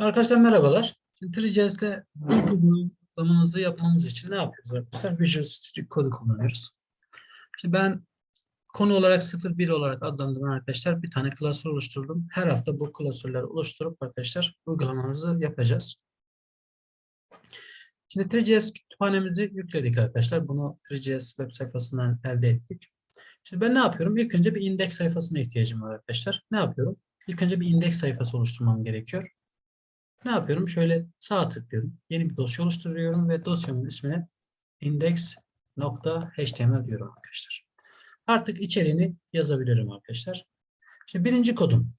Arkadaşlar merhabalar. 3JS'de ilk uygulamamızı yapmamız için ne yapıyoruz arkadaşlar? Visual Studio Code'u kullanıyoruz. Şimdi ben konu olarak 01 olarak adlandırılan arkadaşlar bir tane klasör oluşturdum. Her hafta bu klasörleri oluşturup arkadaşlar uygulamamızı yapacağız. Şimdi 3JS kütüphanemizi yükledik arkadaşlar. Bunu 3JS web sayfasından elde ettik. Şimdi ben ne yapıyorum? İlk önce bir indeks sayfasına ihtiyacım var arkadaşlar. Ne yapıyorum? İlk önce bir indeks sayfası oluşturmam gerekiyor. Ne yapıyorum? Şöyle sağ tıklıyorum. Yeni bir dosya oluşturuyorum ve dosyamın ismine index.html diyorum arkadaşlar. Artık içeriğini yazabilirim arkadaşlar. Şimdi birinci kodum.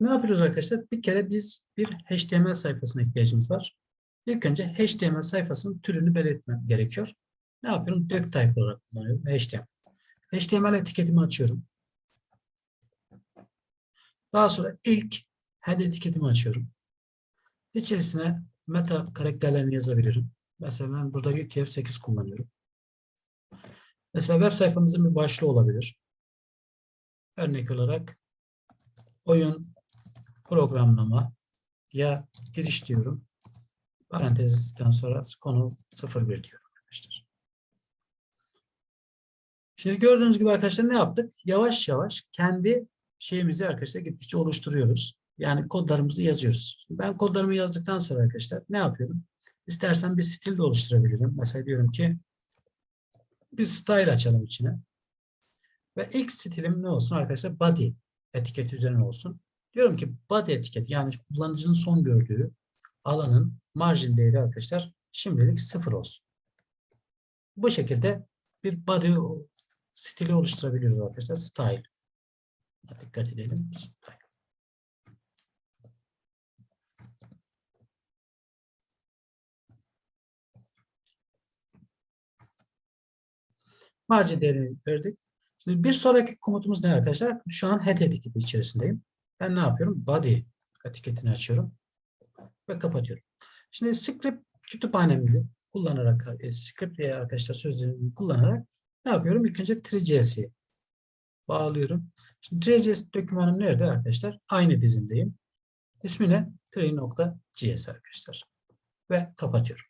Ne yapıyoruz arkadaşlar? Bir kere biz bir HTML sayfasına ihtiyacımız var. İlk önce HTML sayfasının türünü belirtmem gerekiyor. Ne yapıyorum? Dök type olarak kullanıyorum. HTML. HTML etiketimi açıyorum. Daha sonra ilk head etiketimi açıyorum. İçerisine meta karakterlerini yazabilirim. Mesela ben burada UTF-8 kullanıyorum. Mesela web sayfamızın bir başlığı olabilir. Örnek olarak oyun programlama ya giriş diyorum. Parantezden sonra konu 01 diyorum arkadaşlar. Şimdi gördüğünüz gibi arkadaşlar ne yaptık? Yavaş yavaş kendi şeyimizi arkadaşlar gittikçe oluşturuyoruz. Yani kodlarımızı yazıyoruz. Ben kodlarımı yazdıktan sonra arkadaşlar ne yapıyorum? İstersen bir stil de oluşturabilirim. Mesela diyorum ki bir style açalım içine. Ve ilk stilim ne olsun arkadaşlar? Body etiketi üzerine olsun. Diyorum ki body etiket yani kullanıcının son gördüğü alanın margin değeri arkadaşlar şimdilik sıfır olsun. Bu şekilde bir body stili oluşturabiliyoruz arkadaşlar. Style. Dikkat edelim. Style. Margin değerini verdik. Şimdi bir sonraki komutumuz ne arkadaşlar? Şu an head etiketi içerisindeyim. Ben ne yapıyorum? Body etiketini açıyorum ve kapatıyorum. Şimdi script kütüphanemizi kullanarak, e, script diye arkadaşlar sözlerini kullanarak ne yapıyorum? İlk önce 3JS'i bağlıyorum. Şimdi 3JS dokümanım nerede arkadaşlar? Aynı dizimdeyim. İsmi ne? 3.js arkadaşlar. Ve kapatıyorum.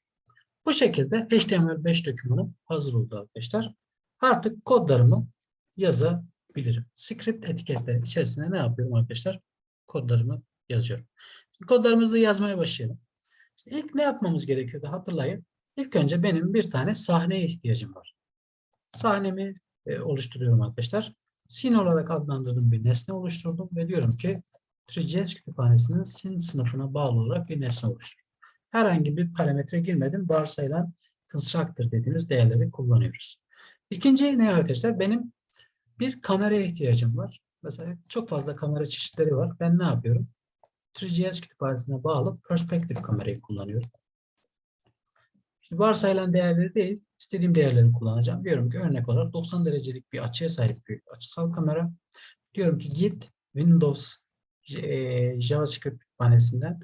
Bu şekilde HTML5 dokümanım hazır oldu arkadaşlar. Artık kodlarımı yazabilirim. Script etiketleri içerisine ne yapıyorum arkadaşlar? Kodlarımı yazıyorum. Kodlarımızı yazmaya başlayalım. Şimdi ilk ne yapmamız gerekiyordu hatırlayın. İlk önce benim bir tane sahneye ihtiyacım var. Sahnemi e, oluşturuyorum arkadaşlar. Scene olarak adlandırdığım bir nesne oluşturdum ve diyorum ki 3JS kütüphanesinin scene sınıfına bağlı olarak bir nesne oluşturdum. Herhangi bir parametre girmedim. Varsayılan constructor dediğimiz değerleri kullanıyoruz. İkinci ne arkadaşlar? Benim bir kameraya ihtiyacım var. Mesela çok fazla kamera çeşitleri var. Ben ne yapıyorum? 3GS kütüphanesine bağlı perspektif kamerayı kullanıyorum. Şimdi varsayılan değerleri değil, istediğim değerleri kullanacağım. Diyorum ki örnek olarak 90 derecelik bir açıya sahip bir açısal kamera. Diyorum ki git Windows e, JavaScript kütüphanesinden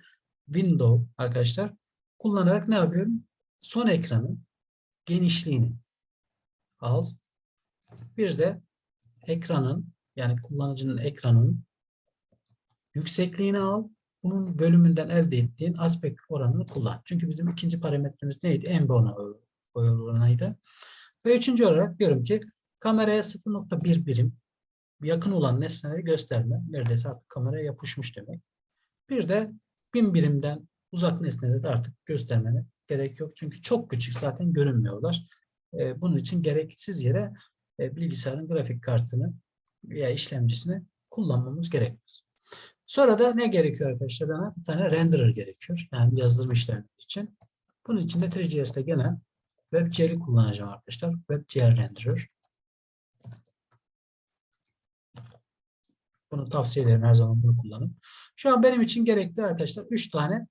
Windows arkadaşlar kullanarak ne yapıyorum? Son ekranın genişliğini al. Bir de ekranın yani kullanıcının ekranın yüksekliğini al. Bunun bölümünden elde ettiğin aspekt oranını kullan. Çünkü bizim ikinci parametremiz neydi? En oranıydı. Ve üçüncü olarak diyorum ki kameraya 0.1 birim yakın olan nesneleri gösterme. Neredeyse artık kameraya yapışmış demek. Bir de 1000 birimden uzak nesneleri de artık göstermene gerek yok. Çünkü çok küçük zaten görünmüyorlar. Bunun için gereksiz yere bilgisayarın grafik kartını veya işlemcisini kullanmamız gerekmez. Sonra da ne gerekiyor arkadaşlar bana? Bir tane renderer gerekiyor. Yani yazılım işlemleri için. Bunun için de 3GS'te gelen WebGL'i kullanacağım arkadaşlar. WebGL renderer. Bunu tavsiye ederim. Her zaman bunu kullanın. Şu an benim için gerekli arkadaşlar 3 tane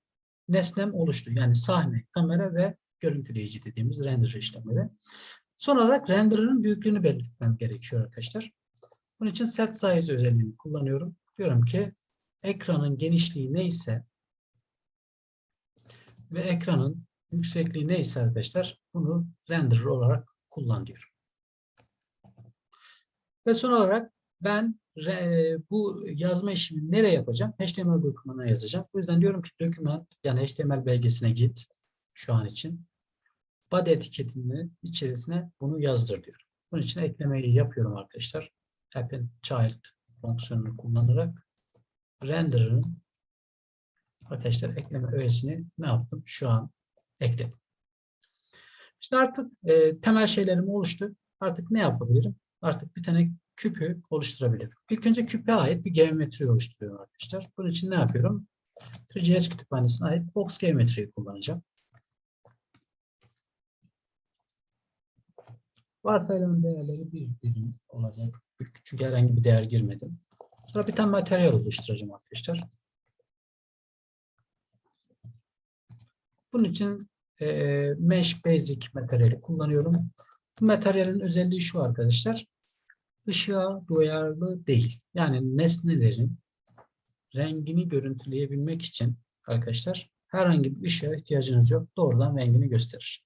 nesnem oluştu. Yani sahne, kamera ve görüntüleyici dediğimiz render işlemleri. Son olarak renderer'ın büyüklüğünü belirtmem gerekiyor arkadaşlar. Bunun için set size özelliğini kullanıyorum. Diyorum ki ekranın genişliği neyse ve ekranın yüksekliği neyse arkadaşlar bunu renderer olarak kullan diyorum. Ve son olarak ben re- bu yazma işini nereye yapacağım? HTML dokümanına yazacağım. O yüzden diyorum ki doküman yani HTML belgesine git şu an için. Body etiketinin içerisine bunu yazdır diyorum. Bunun için eklemeyi yapıyorum arkadaşlar. Append child fonksiyonunu kullanarak render'ın arkadaşlar ekleme öğesini ne yaptım? Şu an ekledim. İşte artık e, temel şeylerim oluştu. Artık ne yapabilirim? Artık bir tane küpü oluşturabilirim. İlk önce küpe ait bir geometri oluşturuyorum arkadaşlar. Bunun için ne yapıyorum? 3GS kütüphanesine ait box geometriyi kullanacağım. Varsayılan değerleri bir birim olacak. Çünkü herhangi bir değer girmedim. Sonra bir tane materyal oluşturacağım arkadaşlar. Bunun için e, Mesh Basic materyali kullanıyorum. Bu materyalin özelliği şu arkadaşlar. Işığa duyarlı değil. Yani nesnelerin rengini görüntüleyebilmek için arkadaşlar herhangi bir ışığa ihtiyacınız yok. Doğrudan rengini gösterir.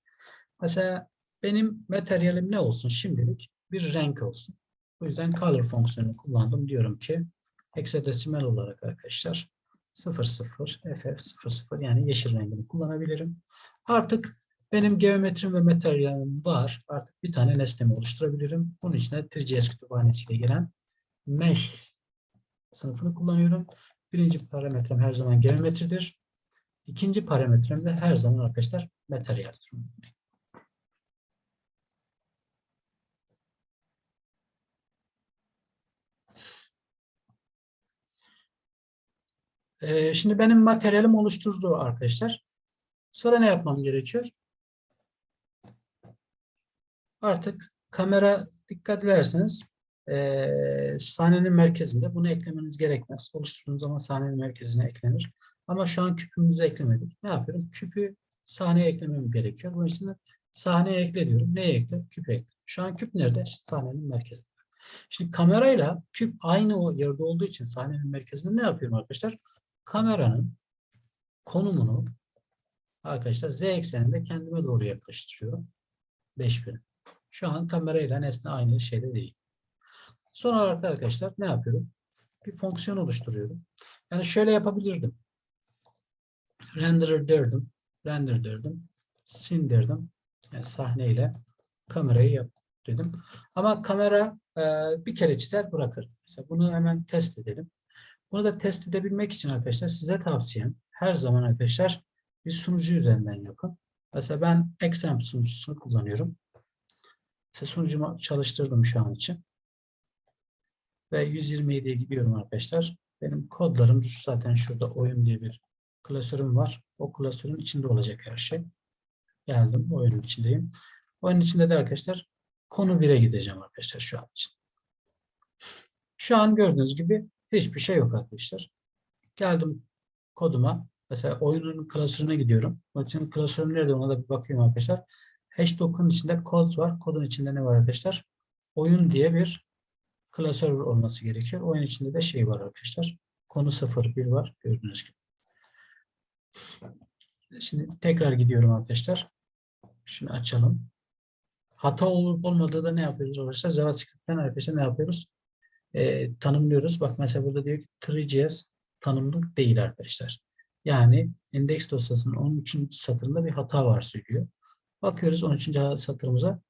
Mesela benim materyalim ne olsun şimdilik? Bir renk olsun. O yüzden color fonksiyonunu kullandım. Diyorum ki hexadesimal olarak arkadaşlar 00 FF00 yani yeşil rengini kullanabilirim. Artık benim geometrim ve materyalim var. Artık bir tane nesnemi oluşturabilirim. Bunun için de 3GS kütüphanesiyle gelen mesh sınıfını kullanıyorum. Birinci parametrem her zaman geometridir. İkinci parametrem de her zaman arkadaşlar materyaldir. Ee, şimdi benim materyalim oluşturdu arkadaşlar. Sonra ne yapmam gerekiyor? Artık kamera dikkat ederseniz e, sahnenin merkezinde bunu eklemeniz gerekmez. Oluşturduğunuz zaman sahnenin merkezine eklenir. Ama şu an küpümüzü eklemedik. Ne yapıyorum? Küpü sahneye eklemem gerekiyor. Bunun için sahneye ekle diyorum. Neye ekle? Küpe ekle. Şu an küp nerede? Sahnenin merkezinde. Şimdi kamerayla küp aynı o yerde olduğu için sahnenin merkezinde ne yapıyorum arkadaşlar? Kameranın konumunu arkadaşlar z ekseninde kendime doğru yaklaştırıyorum. 5000. Şu an kamerayla nesne aynı şeyde değil. Son olarak da arkadaşlar ne yapıyorum? Bir fonksiyon oluşturuyorum. Yani şöyle yapabilirdim. Renderer derdim. Render derdim. Scene derdim. Yani sahneyle kamerayı yap dedim. Ama kamera e, bir kere çizer bırakır. Mesela bunu hemen test edelim. Bunu da test edebilmek için arkadaşlar size tavsiyem her zaman arkadaşlar bir sunucu üzerinden yapın. Mesela ben Xamp sunucusunu kullanıyorum. Mesela sunucumu çalıştırdım şu an için. Ve 127'ye gidiyorum arkadaşlar. Benim kodlarım zaten şurada oyun diye bir klasörüm var. O klasörün içinde olacak her şey. Geldim oyunun içindeyim. Oyunun içinde de arkadaşlar konu 1'e gideceğim arkadaşlar şu an için. Şu an gördüğünüz gibi hiçbir şey yok arkadaşlar. Geldim koduma. Mesela oyunun klasörüne gidiyorum. Bakın klasörüm nerede ona da bir bakayım arkadaşlar. Hashtag'ın içinde kod var. Kodun içinde ne var arkadaşlar? Oyun diye bir klasör olması gerekiyor. Oyun içinde de şey var arkadaşlar. Konu 01 var. Gördüğünüz gibi. Şimdi tekrar gidiyorum arkadaşlar. Şunu açalım. Hata olup olmadığı da ne yapıyoruz arkadaşlar? JavaScript'ten arkadaşlar ne yapıyoruz? Ee, tanımlıyoruz. Bak mesela burada diyor ki 3GS tanımlı değil arkadaşlar. Yani indeks dosyasının 13. satırında bir hata var söylüyor. Bakıyoruz 13. satırımıza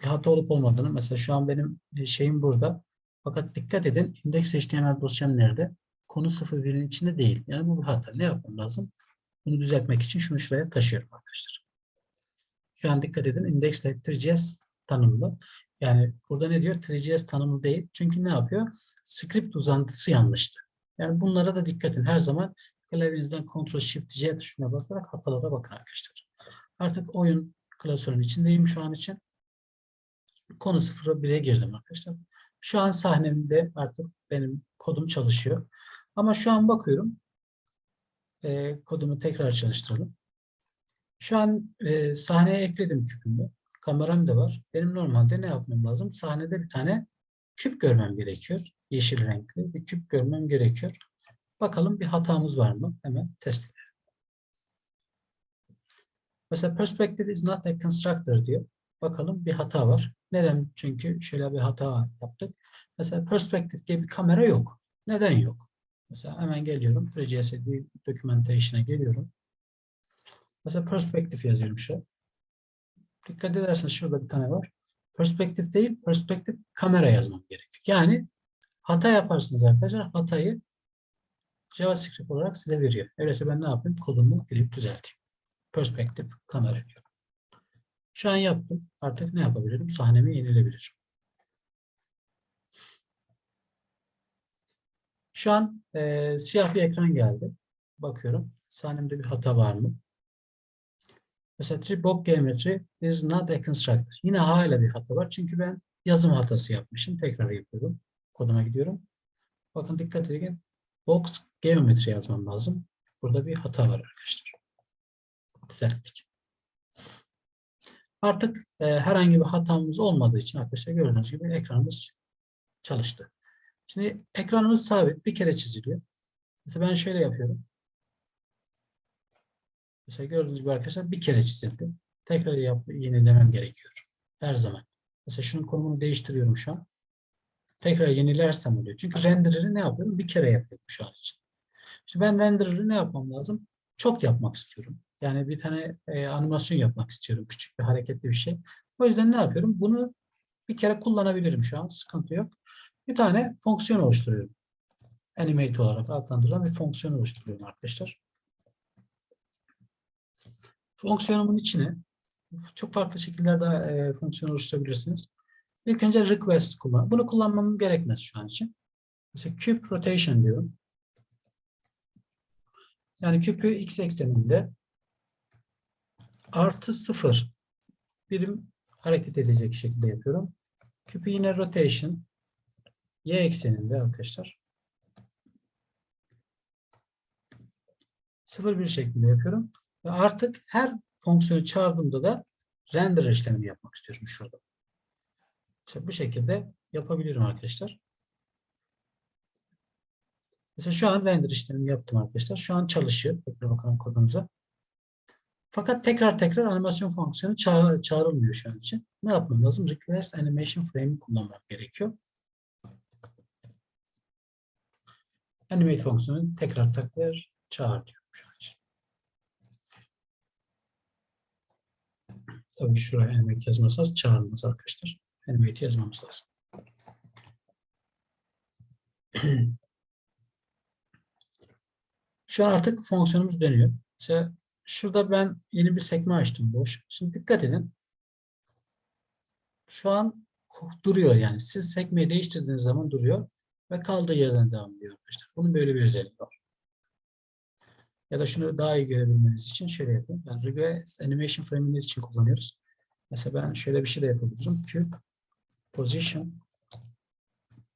bir hata olup olmadığını. Mesela şu an benim şeyim burada. Fakat dikkat edin indeks HTML dosyam nerede? Konu 01'in içinde değil. Yani bu bir hata. Ne yapmam lazım? Bunu düzeltmek için şunu şuraya taşıyorum arkadaşlar. Şu an dikkat edin index 3GS tanımlı. Yani burada ne diyor? 3GS tanımlı değil. Çünkü ne yapıyor? Script uzantısı yanlıştı. Yani bunlara da dikkat edin. Her zaman klavyenizden Ctrl Shift J tuşuna basarak hatalara bakın arkadaşlar. Artık oyun klasörünün içindeyim şu an için. Konu 01'e girdim arkadaşlar. Şu an sahnemde artık benim kodum çalışıyor. Ama şu an bakıyorum. E, kodumu tekrar çalıştıralım. Şu an e, sahneye ekledim küpümü. Kameram da var. Benim normalde ne yapmam lazım? Sahnede bir tane küp görmem gerekiyor. Yeşil renkli bir küp görmem gerekiyor. Bakalım bir hatamız var mı? Hemen test edelim. Mesela perspective is not a constructor diyor. bakalım bir hata var. Neden? Çünkü şöyle bir hata yaptık. Mesela perspective diye bir kamera yok. Neden yok? Mesela hemen geliyorum. RGSD documentation'a geliyorum. Mesela perspective yazıyorum şu. Dikkat ederseniz şurada bir tane var. Perspective değil, perspective kamera yazmam gerekiyor. Yani hata yaparsınız arkadaşlar. Hatayı JavaScript olarak size veriyor. Öyleyse ben ne yapayım? Kodumu girip düzelteyim. Perspective kamera diyor. Şu an yaptım. Artık ne yapabilirim? Sahnemi yenilebilirim. Şu an e, siyah bir ekran geldi. Bakıyorum. Sahnemde bir hata var mı? Mesela tribok geometry is not a constructor. Yine hala bir hata var. Çünkü ben yazım hatası yapmışım. Tekrar yapıyorum. Koduma gidiyorum. Bakın dikkat edin. Box geometri yazmam lazım. Burada bir hata var arkadaşlar. Düzelttik. Artık e, herhangi bir hatamız olmadığı için arkadaşlar gördüğünüz gibi ekranımız çalıştı. Şimdi ekranımız sabit. Bir kere çiziliyor. Mesela ben şöyle yapıyorum. Mesela gördüğünüz gibi arkadaşlar bir kere çizildi. Tekrar yap, yenilemem gerekiyor. Her zaman. Mesela şunun konumunu değiştiriyorum şu an. Tekrar yenilersem oluyor. Çünkü renderer'ı ne yapıyorum? Bir kere yapıyorum şu an için. Şimdi ben renderer'ı ne yapmam lazım? Çok yapmak istiyorum. Yani bir tane e, animasyon yapmak istiyorum. Küçük bir hareketli bir şey. O yüzden ne yapıyorum? Bunu bir kere kullanabilirim şu an. Sıkıntı yok. Bir tane fonksiyon oluşturuyorum. Animate olarak adlandırılan bir fonksiyon oluşturuyorum arkadaşlar. Fonksiyonumun içine çok farklı şekillerde e, fonksiyon oluşturabilirsiniz. İlk önce request kullan. Bunu kullanmam gerekmez şu an için. Mesela cube rotation diyorum. Yani küpü x ekseninde artı sıfır birim hareket edecek şekilde yapıyorum. Küpü yine rotation y ekseninde arkadaşlar. Sıfır bir şeklinde yapıyorum. Ve artık her fonksiyonu çağırdığımda da render işlemini yapmak istiyorum şurada. İşte bu şekilde yapabilirim arkadaşlar. Mesela şu an render işlemini yaptım arkadaşlar. Şu an çalışıyor. Tekrar bakalım kodumuza. Fakat tekrar tekrar animasyon fonksiyonu ça çağrılmıyor şu an için. Ne yapmam lazım? Request animation frame'i kullanmam gerekiyor. Animate fonksiyonu tekrar tekrar çağır diyorum şu an için. Tabii ki şuraya animate yazmazsanız çağırmaz arkadaşlar. Animate yazmamız lazım. Şu an artık fonksiyonumuz dönüyor. Mesela şurada ben yeni bir sekme açtım boş. Şimdi dikkat edin. Şu an duruyor yani. Siz sekmeyi değiştirdiğiniz zaman duruyor ve kaldığı yerden devam ediyor arkadaşlar. Bunun böyle bir özelliği var. Ya da şunu daha iyi görebilmeniz için şöyle yapın. Yani regress animation frame'ini için kullanıyoruz. Mesela ben şöyle bir şey de yapabilirim. Cube position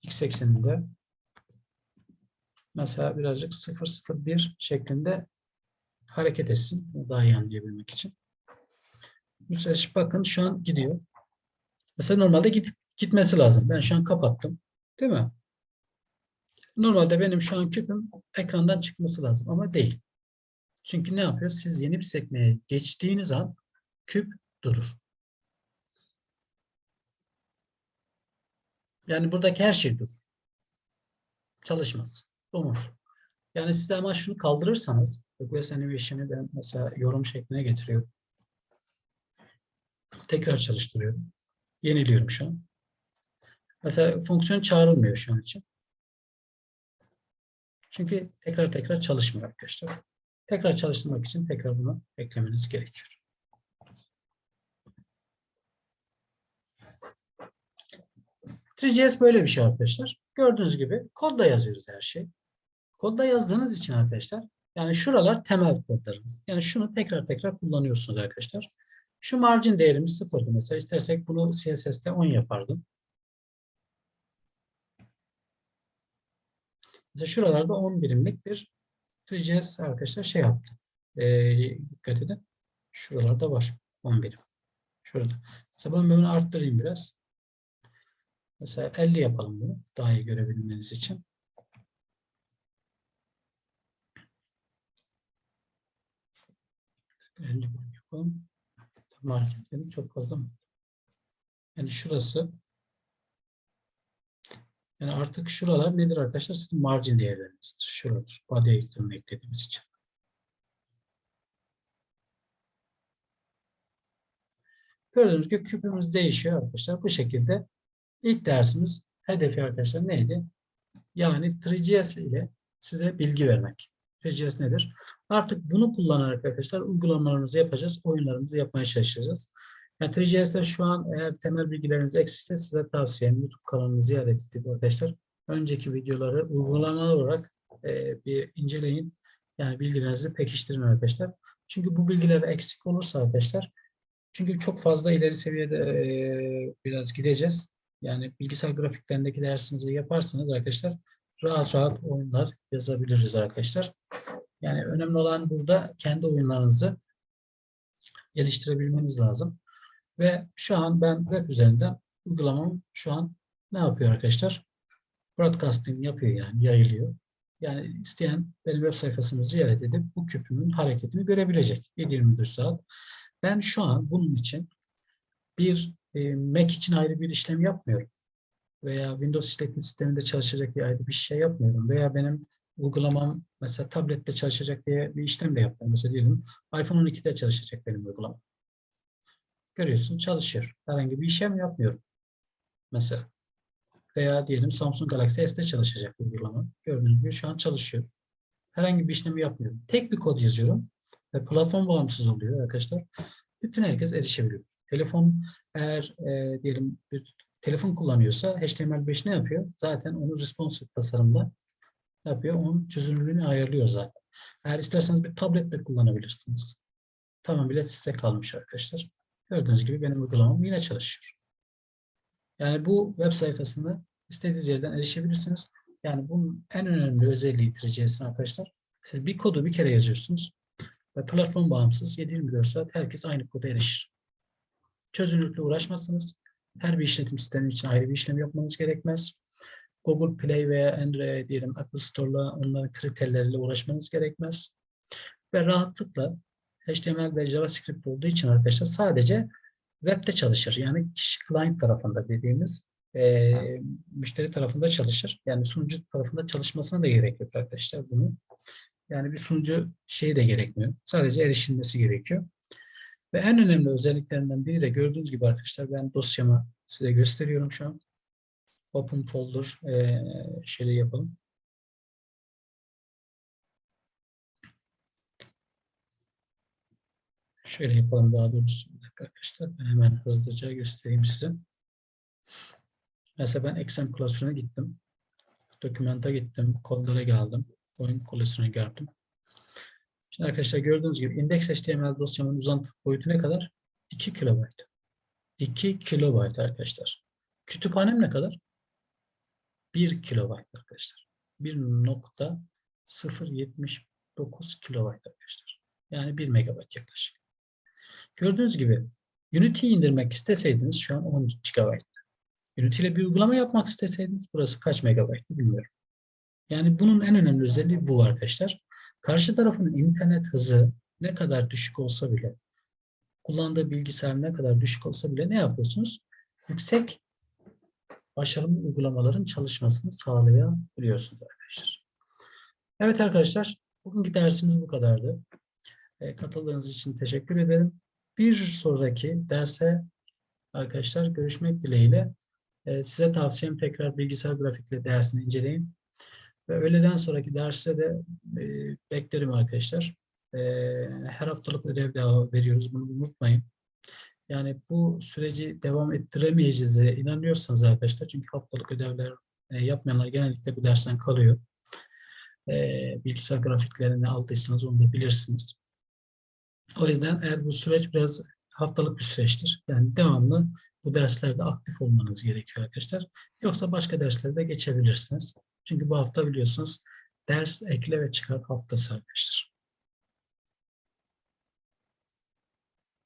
x ekseninde mesela birazcık 001 şeklinde hareket etsin. Daha iyi anlayabilmek için. Mesela bakın şu an gidiyor. Mesela normalde gidip gitmesi lazım. Ben şu an kapattım. Değil mi? Normalde benim şu an küpüm ekrandan çıkması lazım ama değil. Çünkü ne yapıyor? Siz yeni bir sekmeye geçtiğiniz an küp durur. Yani buradaki her şey durur. Çalışmaz. Donur. Yani siz ama şunu kaldırırsanız Request Animation'ı ben mesela yorum şekline getiriyorum. Tekrar çalıştırıyorum. Yeniliyorum şu an. Mesela fonksiyon çağrılmıyor şu an için. Çünkü tekrar tekrar çalışmıyor arkadaşlar. Tekrar çalıştırmak için tekrar bunu eklemeniz gerekiyor. .3GS böyle bir şey arkadaşlar. Gördüğünüz gibi kodda yazıyoruz her şey. Kodda yazdığınız için arkadaşlar yani şuralar temel kodlarımız. Yani şunu tekrar tekrar kullanıyorsunuz arkadaşlar. Şu margin değerimiz sıfırdı mesela. İstersek bunu CSS'te 10 yapardım. Mesela şuralarda 10 birimlik bir 3GS arkadaşlar şey yaptı. Ee, dikkat edin. Şuralarda var 10 birim. Şurada. Mesela ben bunu arttırayım biraz. Mesela 50 yapalım bunu. Daha iyi görebilmeniz için. yapalım. Marketleri çok fazla mı? Yani şurası yani artık şuralar nedir arkadaşlar? Sizin margin değerlerinizdir. Şuradır. Body ekranını eklediğimiz için. Gördüğünüz gibi küpümüz değişiyor arkadaşlar. Bu şekilde ilk dersimiz hedefi arkadaşlar neydi? Yani 3GS ile size bilgi vermek. 3GS nedir? Artık bunu kullanarak arkadaşlar uygulamalarımızı yapacağız. Oyunlarımızı yapmaya çalışacağız. Yani 3GS'de şu an eğer temel bilgileriniz eksikse size tavsiyem YouTube kanalını ziyaret edin arkadaşlar. Önceki videoları uygulamalı olarak e, bir inceleyin. Yani bilgilerinizi pekiştirin arkadaşlar. Çünkü bu bilgiler eksik olursa arkadaşlar çünkü çok fazla ileri seviyede e, biraz gideceğiz. Yani bilgisayar grafiklerindeki dersinizi yaparsanız arkadaşlar rahat rahat oyunlar yazabiliriz arkadaşlar. Yani önemli olan burada kendi oyunlarınızı geliştirebilmeniz lazım. Ve şu an ben web üzerinden uygulamam şu an ne yapıyor arkadaşlar? Broadcasting yapıyor yani yayılıyor. Yani isteyen benim web sayfasını ziyaret edip bu küpümün hareketini görebilecek 7-24 saat. Ben şu an bunun için bir e, Mac için ayrı bir işlem yapmıyorum. Veya Windows işletim sisteminde çalışacak diye ayrı bir şey yapmıyorum. Veya benim uygulamam mesela tablette çalışacak diye bir işlem de yapmıyorum. Mesela diyelim iPhone 12'de çalışacak benim uygulamam. Görüyorsun çalışıyor. Herhangi bir işlem yapmıyorum. Mesela. Veya diyelim Samsung Galaxy S'de çalışacak uygulama. Gördüğünüz gibi şu an çalışıyor. Herhangi bir işlemi yapmıyorum. Tek bir kod yazıyorum ve platform bağımsız oluyor arkadaşlar. Bütün herkes erişebiliyor. Telefon eğer e, diyelim bir telefon kullanıyorsa HTML5 ne yapıyor? Zaten onu responsive tasarımda yapıyor. Onun çözünürlüğünü ayarlıyor zaten. Eğer isterseniz bir tabletle kullanabilirsiniz. Tamam bile size kalmış arkadaşlar. Gördüğünüz gibi benim uygulamam yine çalışıyor. Yani bu web sayfasını istediğiniz yerden erişebilirsiniz. Yani bunun en önemli özelliği 3GS'in arkadaşlar. Siz bir kodu bir kere yazıyorsunuz ve platform bağımsız 7-24 saat herkes aynı koda erişir. Çözünürlükle uğraşmazsınız. Her bir işletim sistemi için ayrı bir işlem yapmanız gerekmez. Google Play veya Android diyelim Apple Store'la onların kriterleriyle uğraşmanız gerekmez. Ve rahatlıkla HTML ve JavaScript olduğu için arkadaşlar sadece webde çalışır. Yani kişi client tarafında dediğimiz e, müşteri tarafında çalışır. Yani sunucu tarafında çalışmasına da gerek yok arkadaşlar bunun. Yani bir sunucu şeyi de gerekmiyor. Sadece erişilmesi gerekiyor. Ve en önemli özelliklerinden biri de gördüğünüz gibi arkadaşlar ben dosyamı size gösteriyorum şu an. Open folder e, şöyle yapalım. Şöyle yapalım daha doğrusu. arkadaşlar. Ben hemen hızlıca göstereyim size. Mesela ben exam klasörüne gittim. Dokümenta gittim. Kodlara geldim. Oyun klasörüne geldim. Şimdi arkadaşlar gördüğünüz gibi index.html dosyamın uzantı boyutu ne kadar? 2 kilobayt. 2 kilobayt arkadaşlar. Kütüphanem ne kadar? 1 kilobayt arkadaşlar. 1.079 kilobayt arkadaşlar. Yani 1 megabayt yaklaşık. Gördüğünüz gibi Unity'yi indirmek isteseydiniz şu an 10 GB. Unity ile bir uygulama yapmak isteseydiniz burası kaç megabayt bilmiyorum. Yani bunun en önemli özelliği bu arkadaşlar. Karşı tarafın internet hızı ne kadar düşük olsa bile, kullandığı bilgisayar ne kadar düşük olsa bile ne yapıyorsunuz? Yüksek başarılı uygulamaların çalışmasını sağlayabiliyorsunuz arkadaşlar. Evet arkadaşlar, bugünkü dersimiz bu kadardı. E, katıldığınız için teşekkür ederim. Bir sonraki derse arkadaşlar görüşmek dileğiyle. E, size tavsiyem tekrar bilgisayar grafikle dersini inceleyin. Ve öğleden sonraki derste de e, beklerim arkadaşlar. E, her haftalık ödev de veriyoruz. Bunu unutmayın. Yani bu süreci devam ettiremeyeceğiz inanıyorsanız arkadaşlar. Çünkü haftalık ödevler e, yapmayanlar genellikle bu dersten kalıyor. E, bilgisayar grafiklerini aldıysanız onu da bilirsiniz. O yüzden eğer bu süreç biraz haftalık bir süreçtir. Yani devamlı bu derslerde aktif olmanız gerekiyor arkadaşlar. Yoksa başka derslerde geçebilirsiniz. Çünkü bu hafta biliyorsunuz ders ekle ve çıkar haftası arkadaşlar.